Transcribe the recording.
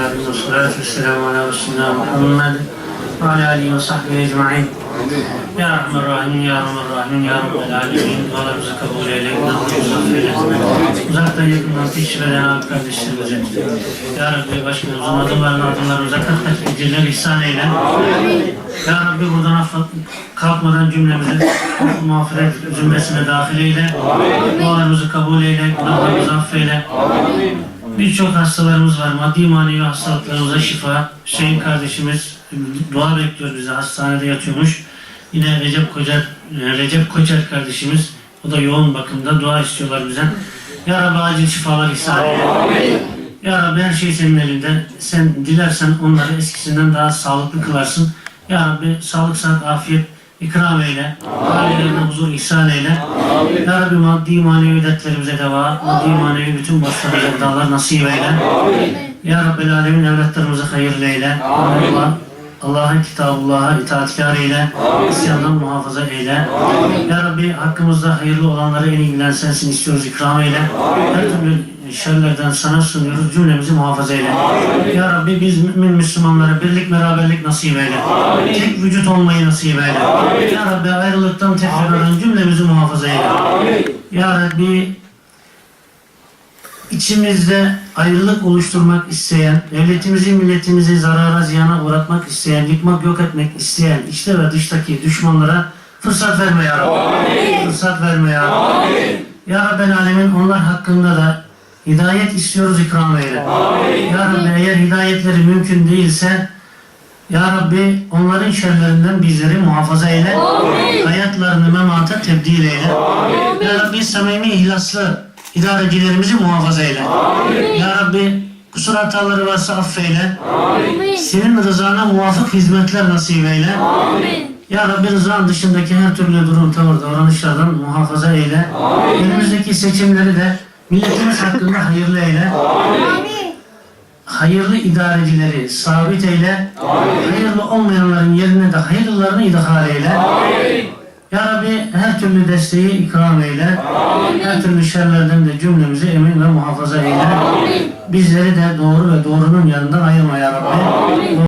Elhamdülillahi ve salatu vesselamu ala Resulina Muhammed ve ala alihi ve sahbihi ecma'in. Ya Rahman Rahim, Ya Rahman Rahim, Ya Rabbel Alemin, dualarımızı kabul eyle, günahlarımızı affeyle. Uzaktan yakından piş veren abi kardeşlerimize. Ya Rabbi başkanımızın adımlarını adımlarımıza katlet ecirler ihsan eyle. Ya Rabbi buradan affat, kalkmadan cümlemizi mağfiret cümlesine dahil eyle. Dualarımızı kabul eyle, günahlarımızı affeyle. Amin. Birçok hastalarımız var. Maddi manevi hastalıklarımıza şifa. Hüseyin kardeşimiz dua bekliyor bize. Hastanede yatıyormuş. Yine Recep Kocar, Recep Koçer kardeşimiz. O da yoğun bakımda dua istiyorlar bizden. Ya Rabbi acil şifalar ihsan eyle. Ya Rabbi her şey senin elinde. Sen dilersen onları eskisinden daha sağlıklı kılarsın. Ya Rabbi sağlık, sıhhat, afiyet ikram eyle. Ailelerine huzur ihsan eyle. Ya Rabbi maddi manevi dertlerimize deva, maddi manevi bütün borçlarımıza dağlar nasip eyle. Ya Rabbi alemin evlatlarımızı hayırlı eyle. Allah Allah'ın kitabullah'a itaatkar eyle. İsyandan muhafaza eyle. Ya Rabbi hakkımızda hayırlı olanları en iyi bilen sensin istiyoruz ikram eyle. Her türlü şerlerden sana sunuyoruz cümlemizi muhafaza eyle. Ya Rabbi biz mümin Müslümanlara birlik beraberlik nasip eyle. Tek vücut olmayı nasip eyle. Ya Rabbi ayrılıktan tekrardan cümlemizi muhafaza eyle. Ya Rabbi içimizde ayrılık oluşturmak isteyen, devletimizi, milletimizi zarara, ziyana uğratmak isteyen, yıkmak, yok etmek isteyen içte ve dıştaki düşmanlara fırsat verme ya Rabbi. Fırsat verme ya Rabbi. Ya Rabbel Alemin onlar hakkında da hidayet istiyoruz ikram eyle. Ya Rabbi eğer hidayetleri mümkün değilse ya Rabbi onların şerlerinden bizleri muhafaza eyle. Hayatlarını memata tebdil eyle. Ya Rabbi samimi ihlaslı idarecilerimizi muhafaza eyle. Ya Rabbi kusur hataları varsa affeyle. Senin rızana muvafık hizmetler nasip eyle. Ya Rabbi rızan dışındaki her türlü durum, tavır, davranışlardan muhafaza eyle. Önümüzdeki seçimleri de milletimiz hakkında hayırlı eyle. Hayırlı idarecileri sabit eyle. Hayırlı olmayanların yerine de hayırlılarını idhal eyle. Ya Rabbi her türlü desteği ikram eyle. Her türlü şerlerden de cümlemizi emin ve muhafaza eyle. Bizleri de doğru ve doğrunun yanından ayırma ya Rabbi.